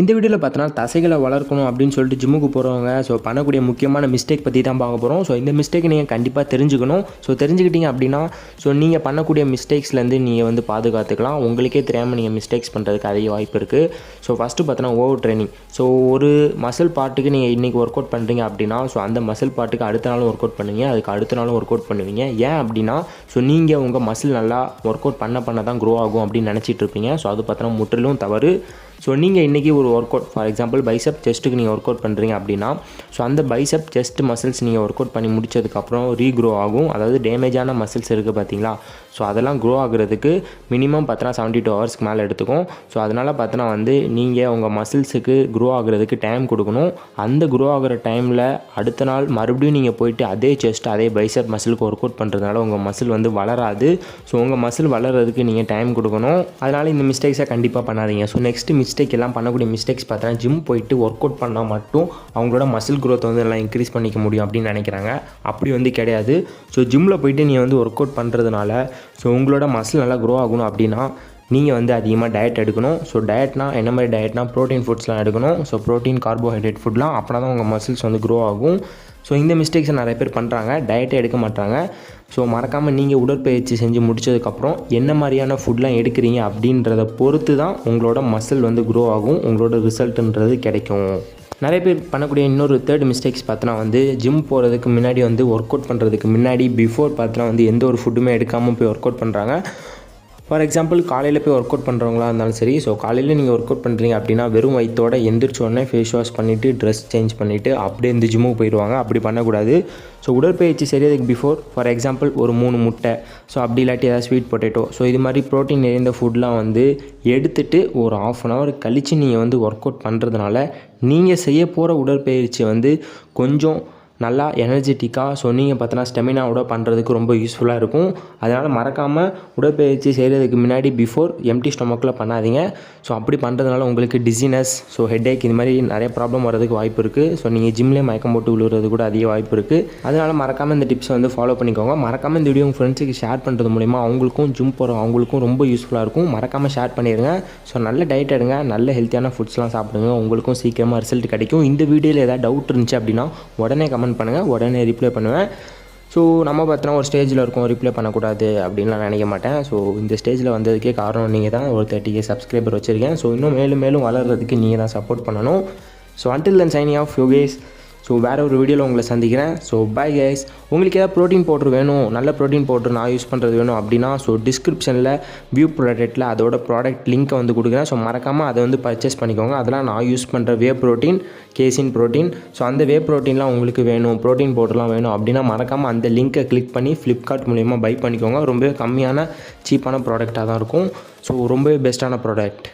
இந்த வீடியோவில் பார்த்தோன்னா தசைகளை வளர்க்கணும் அப்படின்னு சொல்லிட்டு ஜிம்முக்கு போகிறவங்க ஸோ பண்ணக்கூடிய முக்கியமான மிஸ்டேக் பற்றி தான் பார்க்க போகிறோம் ஸோ இந்த மிஸ்டேக் நீங்கள் கண்டிப்பாக தெரிஞ்சுக்கணும். ஸோ தெரிஞ்சுக்கிட்டீங்க அப்படின்னா ஸோ நீங்கள் பண்ணக்கூடிய மிஸ்டேக்ஸ்லேருந்து நீங்கள் வந்து பாதுகாத்துக்கலாம். உங்களுக்கே தெரியாமல் நீங்கள் மிஸ்டேக்ஸ் பண்ணுறதுக்கு அதிக வாய்ப்பு இருக்குது ஸோ ஃபஸ்ட்டு பார்த்தோன்னா ஓவர் ட்ரைனிங் ஸோ ஒரு மசில் பார்ட்டுக்கு நீங்கள் இன்றைக்கி ஒர்க் அவுட் பண்ணுறீங்க அப்படின்னா ஸோ அந்த மசில் பார்ட்டுக்கு அடுத்த நாளும் ஒர்க் அவுட் பண்ணுவீங்க. அதுக்கு அடுத்த நாளும் ஒர்க் அவுட் பண்ணுவீங்க. ஏன் அப்படின்னா ஸோ நீங்கள் உங்கள் மசில் நல்லா ஒர்க் அவுட் பண்ண பண்ண தான் க்ரோ ஆகும் அப்படின்னு நினச்சிட்டு இருப்பீங்க. ஸோ அது பார்த்தோன்னா முற்றிலும் தவறு. ஸோ நீங்கள் இன்றைக்கி ஒரு work out for example bicep செஸ்ட்டுக்கு நீங்கள் ஒர்க் அவுட் பண்ணுறீங்க அப்படின்னா ஸோ அந்த பைசப் செஸ்ட் மசில்ஸ் நீங்கள் ஒர்க் அவுட் பண்ணி முடிச்சதுக்கப்புறம் ரீக்ரோ ஆகும். அதாவது டேமேஜான மசில்ஸ் இருக்குது பார்த்தீங்களா ஸோ அதெல்லாம் க்ரோ ஆகுறதுக்கு மினிமம் பார்த்தோன்னா செவன்ட்டி டூ ஹவர்ஸ்க்கு மேலே எடுத்துக்கும். ஸோ அதனால் பார்த்தோன்னா வந்து நீங்கள் உங்கள் மசில்ஸுக்கு க்ரோ ஆகுறதுக்கு டைம் கொடுக்கணும். அந்த க்ரோ ஆகுற டைமில் அடுத்த நாள் மறுபடியும் நீங்கள் போயிட்டு அதே செஸ்ட் அதே பைசப் மசிலுக்கு ஒர்க் அவுட் பண்ணுறதுனால உங்கள் மசில் வந்து வளராது. ஸோ உங்கள் மசில் வளர்கிறதுக்கு நீங்கள் டைம் கொடுக்கணும். அதனால் இந்த மிஸ்டேக்ஸை கண்டிப்பாக பண்ணாதீங்க. ஸோ நெக்ஸ்ட் மிஸ்டேக் எல்லாம் பண்ணக்கூடிய மிஸ்டேக்ஸ் பார்த்தோன்னா ஜிம் போயிட்டு ஒர்க் அவுட் பண்ணால் மட்டும் அவங்களோட மசில் க்ரோத் வந்து எல்லாம் இன்க்ரீஸ் பண்ணிக்க முடியும் அப்படின்னு நினைக்கிறாங்க. அப்படி வந்து கிடையாது. ஸோ ஜிம்மில் போயிட்டு நீங்கள் வந்து ஒர்க் அவுட் பண்ணுறதுனால ஸோ உங்களோட மசில் நல்லா க்ரோ ஆகணும் அப்படின்னா நீங்கள் வந்து அதிகமாக டயட் எடுக்கணும். ஸோ டயட்னா என்ன மாதிரி டயட்னா ப்ரோட்டீன் ஃபுட்ஸ்லாம் எடுக்கணும். ஸோ ப்ரோட்டீன் கார்போஹைட்ரேட் ஃபுட்லாம் அப்படின்னா தான் உங்கள் மசில்ஸ் வந்து க்ரோ ஆகும். ஸோ இந்த மிஸ்டேக்ஸை நிறைய பேர் பண்ணுறாங்க டயட்டே எடுக்க மாட்டாங்க. ஸோ மறக்காமல் நீங்கள் உடற்பயிற்சி செஞ்சு முடிச்சதுக்கப்புறம் என்ன மாதிரியான ஃபுட்லாம் எடுக்கிறீங்க அப்படின்றத பொறுத்து தான் உங்களோட மசில் வந்து க்ரோ ஆகும். உங்களோட ரிசல்ட்டுன்றது கிடைக்கும். நிறைய பேர் பண்ணக்கூடிய இன்னொரு தேர்ட் மிஸ்டேக்ஸ் பார்த்தோன்னா வந்து ஜிம் போகிறதுக்கு முன்னாடி வந்து ஒர்க் அவுட் பண்ணுறதுக்கு முன்னாடி பிஃபோர் பார்த்தோன்னா வந்து எந்த ஒரு ஃபுட்டுமே எடுக்காமல் போய் ஒர்க் அவுட் பண்ணுறாங்க ஃபார் எக்ஸாம்பிள் காலையில் போய் ஒர்க் அவுட் பண்ணுறவங்களா இருந்தாலும் சரி ஸோ காலையில் நீங்கள் ஒர்க் அவுட் பண்ணுறீங்க அப்படின்னா வெறும் வயிற்றோட எந்திரிச்சோடனே ஃபேஸ் வாஷ் பண்ணிவிட்டு ட்ரெஸ் சேஞ்ச் பண்ணிவிட்டு அப்படியே இந்த ஜிம்முக்கு போயிடுவாங்க. அப்படி பண்ணக்கூடாது. ஸோ உடற்பயிற்சி செய்கிறதுக்கு பிஃபோர் ஃபார் எக்ஸாம்பிள் ஒரு மூணு முட்டை. ஸோ அப்படி இல்லாட்டி ஏதாவது ஸ்வீட் பொட்டேட்டோ ஸோ இது மாதிரி ப்ரோட்டீன் நிறைந்த ஃபுட்லாம் வந்து எடுத்துகிட்டு ஒரு ஆஃப் அன் ஹவர் கழித்து நீங்கள் வந்து ஒர்க் அவுட் பண்ணுறதுனால நீங்கள் செய்ய போகிற உடற்பயிற்சி வந்து கொஞ்சம் நல்லா எனர்ஜெட்டிக்காக ஸோ நீங்கள் பார்த்தோன்னா ஸ்டெமினாவோட பண்ணுறதுக்கு ரொம்ப யூஸ்ஃபுல்லாக இருக்கும். அதனால் மறக்காமல் உடற்பயிற்சி செய்கிறதுக்கு முன்னாடி பிஃபோர் எம்டி ஸ்டொமக்கில் பண்ணாதீங்க. ஸோ அப்படி பண்ணுறதுனால உங்களுக்கு டிசினஸ் ஸோ ஹெட்டேக் இது மாதிரி நிறைய ப்ராப்ளம் வரதுக்கு வாய்ப்பு இருக்குது ஸோ நீங்கள் ஜிம்லேயே மயக்கம் போட்டு விழுறது கூட அதிக வாய்ப்பு இருக்குது அதனால் மறக்காமல் இந்த டிப்ஸை வந்து ஃபாலோ பண்ணிக்கோங்க. மறக்காமல் இந்த வீடியோ உங்கள் ஃப்ரெண்ட்ஸுக்கு ஷேர் பண்ணுறது மூலிமா அவங்களுக்கும் ஜிம் போகிற அவங்களுக்கும் ரொம்ப யூஸ்ஃபுல்லாக இருக்கும். மறக்காமல் ஷேர் பண்ணிடுங்க ஸோ நல்ல டயட் எடுங்க. நல்ல ஹெல்த்தியான ஃபுட்ஸ்லாம் சாப்பிடுங்க. உங்களுக்கும் சீக்கிரமாக ரிசல்ட் கிடைக்கும். இந்த வீடியோவில் ஏதாவது டவுட் இருந்துச்சு அப்படின்னா உடனே கமெண்ட் பண்ணுங்கள் உடனே ரிப்ளை பண்ணுவேன். ஸோ நம்ம பார்த்தினா ஒரு ஸ்டேஜில் இருக்கோம் ரிப்ளை பண்ணக்கூடாது அப்படின்லாம் நினைக்க மாட்டேன். ஸோ இந்த ஸ்டேஜில் வந்ததுக்கே காரணம் நீங்கள் தான் ஒரு தேர்ட்டி கே சப்ஸ்கிரைபர் வச்சுருக்கேன். ஸோ இன்னும் மேலும் மேலும் வளர்கிறதுக்கு நீங்கள் தான் சப்போர்ட் பண்ணணும் so until then signing off Yogesh so வேறு ஒரு வீடியோவில் உங்களை சந்திக்கிறேன். ஸோ பை கைஸ் உங்களுக்கு ஏதாவது ப்ரோட்டீன் பவுடர் வேணும் நல்ல ப்ரோட்டீன் பவுடர் நான் யூஸ் பண்ணுறது வேணும் அப்படின்னா ஸோ டிஸ்கிரிப்ஷனில் வியூ ப்ராடக்ட்டில் அதோட ப்ராடக்ட் லிங்க்கை வந்து கொடுக்குறேன். ஸோ மறக்காமல் அதை வந்து பர்ச்சேஸ் பண்ணிக்கோங்க. அதெல்லாம் நான் யூஸ் பண்ணுற whey protein casein protein so அந்த வே ப்ரோட்டீன்லாம் உங்களுக்கு வேணும் ப்ரோட்டீன் பவுடர்லாம் வேணும் அப்படின்னா மறக்காமல் அந்த லிங்க்கை கிளிக் பண்ணி ஃப்ளிப்கார்ட் மூலிமா பை பண்ணிக்கோங்க. ரொம்பவே கம்மியான சீப்பான ப்ராடக்டாக தான் இருக்கும். ஸோ ரொம்பவே பெஸ்ட்டான ப்ராடக்ட்